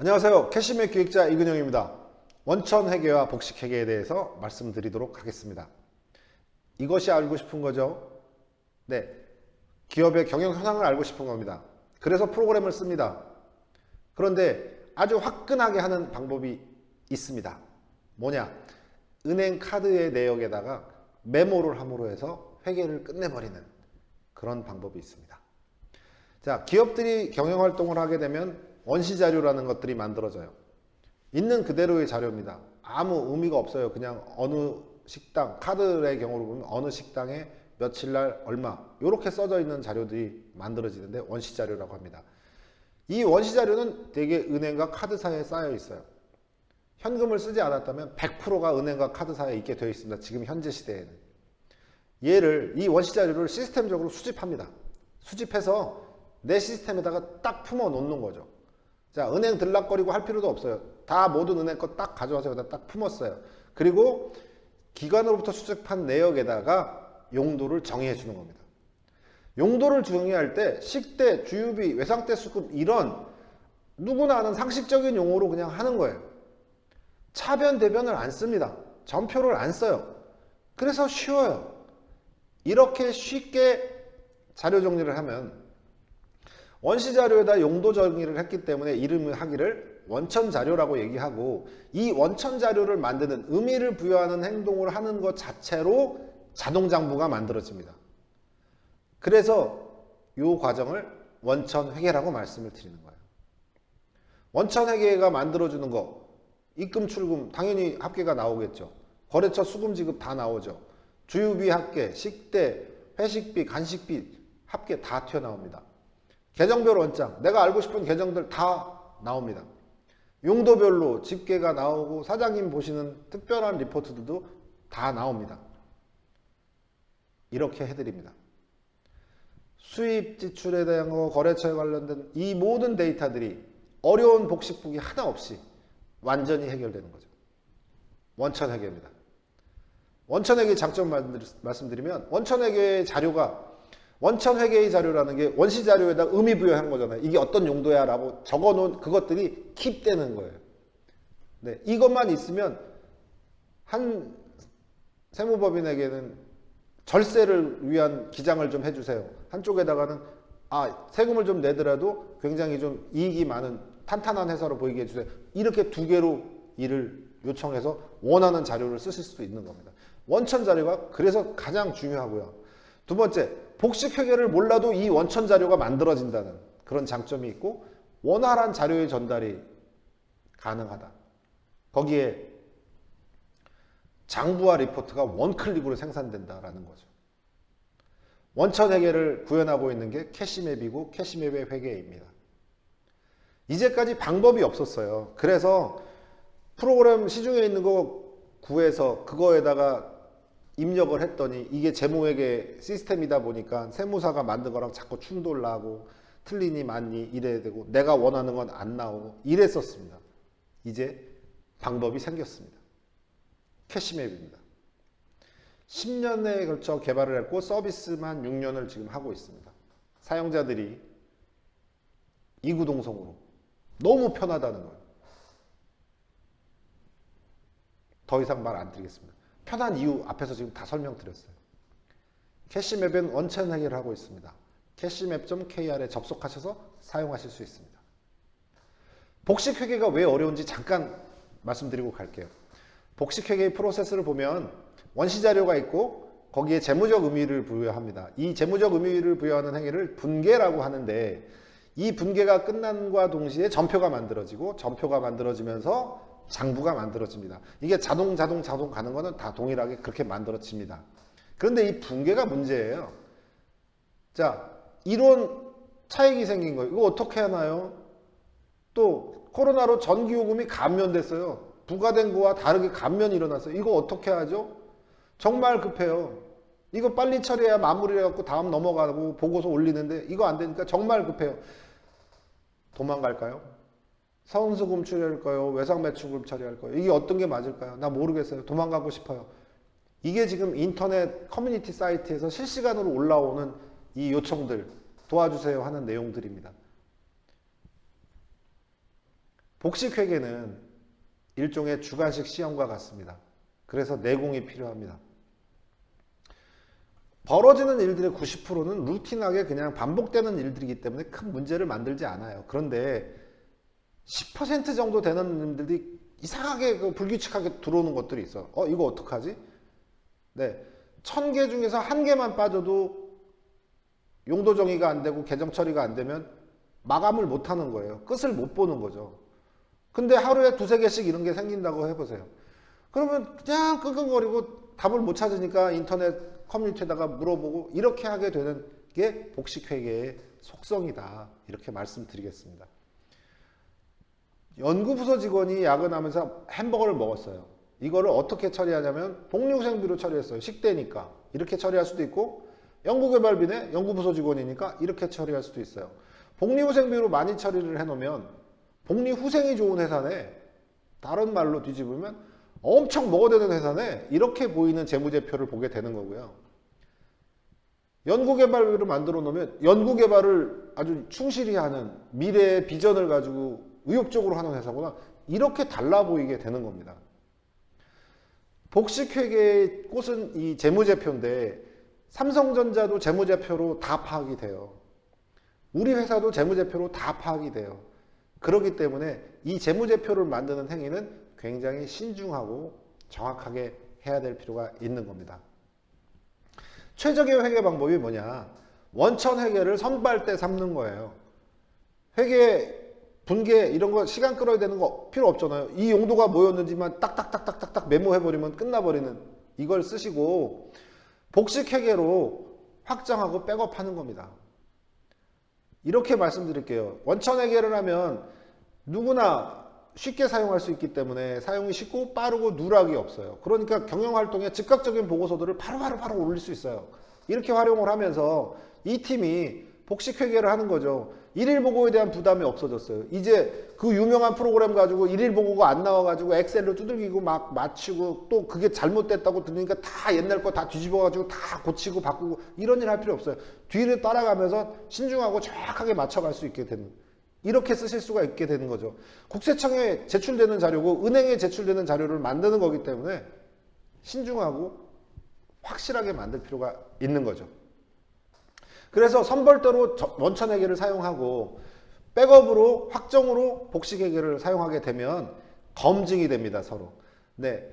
안녕하세요. 캐시맥 기획자 이근영입니다. 원천 회계와 복식 회계에 대해서 말씀드리도록 하겠습니다. 이것이 알고 싶은 거죠. 네. 기업의 경영 현황을 알고 싶은 겁니다. 그래서 프로그램을 씁니다. 그런데 아주 화끈하게 하는 방법이 있습니다. 뭐냐? 은행 카드의 내역에다가 메모를 함으로 해서 회계를 끝내버리는 그런 방법이 있습니다. 자, 기업들이 경영 활동을 하게 되면 원시 자료라는 것들이 만들어져요. 있는 그대로의 자료입니다. 아무 의미가 없어요. 그냥 어느 식당, 카드의 경우로 보면 어느 식당에 며칠 날 얼마 이렇게 써져 있는 자료들이 만들어지는데 원시 자료라고 합니다. 이 원시 자료는 대개 은행과 카드사에 쌓여 있어요. 현금을 쓰지 않았다면 100%가 은행과 카드사에 있게 되어 있습니다. 지금 현재 시대에는. 얘를 이 원시 자료를 시스템적으로 수집합니다. 수집해서 내 시스템에다가 딱 품어 놓는 거죠. 자, 은행 들락거리고 할 필요도 없어요. 다 모든 은행 거 딱 가져와서 여기다 딱 품었어요. 그리고 기관으로부터 수집한 내역에다가 용도를 정의해 주는 겁니다. 용도를 정의할 때 식대, 주유비, 외상대 수급 이런 누구나 아는 상식적인 용어로 그냥 하는 거예요. 차변 대변을 안 씁니다. 전표를 안 써요. 그래서 쉬워요. 이렇게 쉽게 자료 정리를 하면 원시 자료에다 용도 정의를 했기 때문에 이름을 하기를 원천 자료라고 얘기하고 이 원천 자료를 만드는 의미를 부여하는 행동을 하는 것 자체로 자동 장부가 만들어집니다. 그래서 이 과정을 원천 회계라고 말씀을 드리는 거예요. 원천 회계가 만들어주는 거 입금 출금 당연히 합계가 나오겠죠. 거래처 수금 지급 다 나오죠. 주유비 합계, 식대, 회식비, 간식비 합계 다 튀어나옵니다. 계정별 원장, 내가 알고 싶은 계정들 다 나옵니다. 용도별로 집계가 나오고 사장님 보시는 특별한 리포트들도 다 나옵니다. 이렇게 해드립니다. 수입 지출에 대한 거, 거래처에 관련된 이 모든 데이터들이 어려운 복식북이 하나 없이 완전히 해결되는 거죠. 원천 회계입니다. 원천 회계 장점 말씀드리면 원천 회계의 자료가 원천 회계의 자료라는 게 원시 자료에다 의미 부여한 거잖아요. 이게 어떤 용도야라고 적어 놓은 그것들이 킵되는 거예요. 네, 이것만 있으면 한 세무법인에게는 절세를 위한 기장을 좀 해주세요. 한쪽에다가는 아 세금을 좀 내더라도 굉장히 좀 이익이 많은 탄탄한 회사로 보이게 해주세요. 이렇게 두 개로 일을 요청해서 원하는 자료를 쓰실 수 있는 겁니다. 원천 자료가 그래서 가장 중요하고요. 두 번째, 복식 회계를 몰라도 이 원천 자료가 만들어진다는 그런 장점이 있고 원활한 자료의 전달이 가능하다. 거기에 장부와 리포트가 원클릭으로 생산된다라는 거죠. 원천 회계를 구현하고 있는 게 캐시맵이고 캐시맵의 회계입니다. 이제까지 방법이 없었어요. 그래서 프로그램 시중에 있는 거 구해서 그거에다가 입력을 했더니 이게 재무회계 시스템이다 보니까 세무사가 만든 거랑 자꾸 충돌 나고 틀리니 맞니 이래야 되고 내가 원하는 건 안 나오고 이랬었습니다. 이제 방법이 생겼습니다. 캐시맵입니다. 10년에 걸쳐 개발을 했고 서비스만 6년을 지금 하고 있습니다. 사용자들이 이구동성으로 너무 편하다는 거예요. 더 이상 말 안 드리겠습니다. 편한 이유 앞에서 지금 다 설명드렸어요. 캐시맵은 원천 해결을 하고 있습니다. 캐시맵.kr에 접속하셔서 사용하실 수 있습니다. 복식 회계가 왜 어려운지 잠깐 말씀드리고 갈게요. 복식 회계의 프로세스를 보면 원시 자료가 있고 거기에 재무적 의미를 부여합니다. 이 재무적 의미를 부여하는 행위를 분계라고 하는데 이 분계가 끝난과 동시에 전표가 만들어지고 전표가 만들어지면서 장부가 만들어집니다. 이게 자동 자동 자동 가는 거는 다 동일하게 그렇게 만들어집니다. 그런데 이 분계가 문제예요. 자, 이론 차익이 생긴 거예요. 이거 어떻게 하나요? 또 코로나로 전기요금이 감면됐어요. 부과된 거와 다르게 감면이 일어났어요. 이거 어떻게 하죠? 정말 급해요. 이거 빨리 처리해야 마무리해갖고 다음 넘어가고 보고서 올리는데 이거 안 되니까 정말 급해요. 도망갈까요? 서운수금 처리할까요? 외상 매출금 처리할까요? 이게 어떤 게 맞을까요? 나 모르겠어요. 도망가고 싶어요. 이게 지금 인터넷 커뮤니티 사이트에서 실시간으로 올라오는 이 요청들 도와주세요 하는 내용들입니다. 복식회계는 일종의 주관식 시험과 같습니다. 그래서 내공이 필요합니다. 벌어지는 일들의 90%는 루틴하게 그냥 반복되는 일들이기 때문에 큰 문제를 만들지 않아요. 그런데 10% 정도 되는 일들이 이상하게 그 불규칙하게 들어오는 것들이 있어. 어, 이거 어떡하지? 네. 천 개 중에서 한 개만 빠져도 용도 정의가 안 되고 계정 처리가 안 되면 마감을 못 하는 거예요. 끝을 못 보는 거죠. 근데 하루에 두세 개씩 이런 게 생긴다고 해보세요. 그러면 그냥 끙끙거리고 답을 못 찾으니까 인터넷 커뮤니티에다가 물어보고 이렇게 하게 되는 게 복식회계의 속성이다. 이렇게 말씀드리겠습니다. 연구부서 직원이 야근하면서 햄버거를 먹었어요. 이거를 어떻게 처리하냐면 복리후생비로 처리했어요. 식대니까 이렇게 처리할 수도 있고 연구개발비네 연구부서 직원이니까 이렇게 처리할 수도 있어요. 복리후생비로 많이 처리를 해놓으면 복리후생이 좋은 회사네 다른 말로 뒤집으면 엄청 먹어대는 회사네 이렇게 보이는 재무제표를 보게 되는 거고요. 연구개발비를 만들어 놓으면 연구개발을 아주 충실히 하는 미래의 비전을 가지고 의욕적으로 하는 회사구나 이렇게 달라 보이게 되는 겁니다. 복식회계의 꽃은 이 재무제표인데 삼성전자도 재무제표로 다 파악이 돼요. 우리 회사도 재무제표로 다 파악이 돼요. 그렇기 때문에 이 재무제표를 만드는 행위는 굉장히 신중하고 정확하게 해야 될 필요가 있는 겁니다. 최적의 회계 방법이 뭐냐? 원천 회계를 선발때 삼는 거예요. 회계 분계 이런 거 시간 끌어야 되는 거 필요 없잖아요. 이 용도가 뭐였는지만 딱딱딱딱딱딱 메모해버리면 끝나버리는 이걸 쓰시고 복식 회계로 확장하고 백업하는 겁니다. 이렇게 말씀드릴게요. 원천 회계를 하면 누구나 쉽게 사용할 수 있기 때문에 사용이 쉽고 빠르고 누락이 없어요. 그러니까 경영활동에 즉각적인 보고서들을 바로바로 바로 올릴 수 있어요. 이렇게 활용을 하면서 이 팀이 복식 회계를 하는 거죠. 일일 보고에 대한 부담이 없어졌어요. 이제 그 유명한 프로그램 가지고 일일 보고가 안 나와가지고 엑셀로 두들기고 막 맞추고 또 그게 잘못됐다고 들으니까 다 옛날 거 다 뒤집어가지고 다 고치고 바꾸고 이런 일 할 필요 없어요. 뒤를 따라가면서 신중하고 정확하게 맞춰갈 수 있게 되는 이렇게 쓰실 수가 있게 되는 거죠. 국세청에 제출되는 자료고 은행에 제출되는 자료를 만드는 거기 때문에 신중하고 확실하게 만들 필요가 있는 거죠. 그래서 선벌대로 원천회계를 사용하고 백업으로 확정으로 복식회계를 사용하게 되면 검증이 됩니다 서로. 네.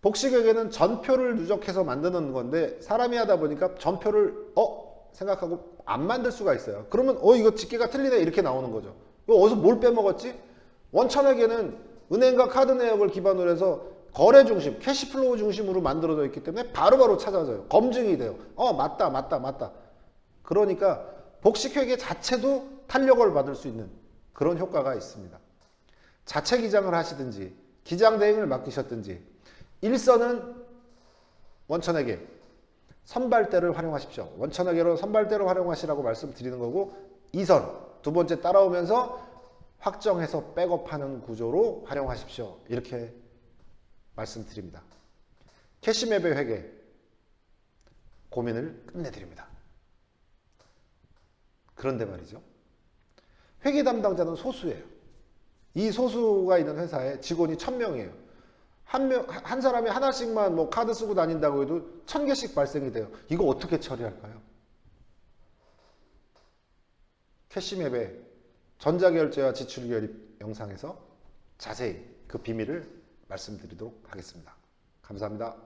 복식회계는 전표를 누적해서 만드는 건데 사람이 하다 보니까 전표를 어 생각하고 안 만들 수가 있어요. 그러면 어 이거 집계가 틀리네 이렇게 나오는 거죠. 이거 어디서 뭘 빼먹었지? 원천회계는 은행과 카드 내역을 기반으로 해서 거래 중심, 캐시플로우 중심으로 만들어져 있기 때문에 바로바로 찾아져요. 검증이 돼요. 어 맞다 맞다 맞다. 그러니까 복식회계 자체도 탄력을 받을 수 있는 그런 효과가 있습니다. 자체 기장을 하시든지 기장 대행을 맡기셨든지 일선은 원천회계 선발대를 활용하십시오. 원천회계로 선발대로 활용하시라고 말씀드리는 거고 2선 두 번째 따라오면서 확정해서 백업하는 구조로 활용하십시오. 이렇게 말씀드립니다. 캐시맵의 회계 고민을 끝내드립니다. 그런데 말이죠. 회계 담당자는 소수예요. 이 소수가 있는 회사에 직원이 1000명이에요. 한 명, 한 사람이 하나씩만 뭐 카드 쓰고 다닌다고 해도 1000개씩 발생이 돼요. 이거 어떻게 처리할까요? 캐시맵의 전자결제와 지출 결입 영상에서 자세히 그 비밀을 말씀드리도록 하겠습니다. 감사합니다.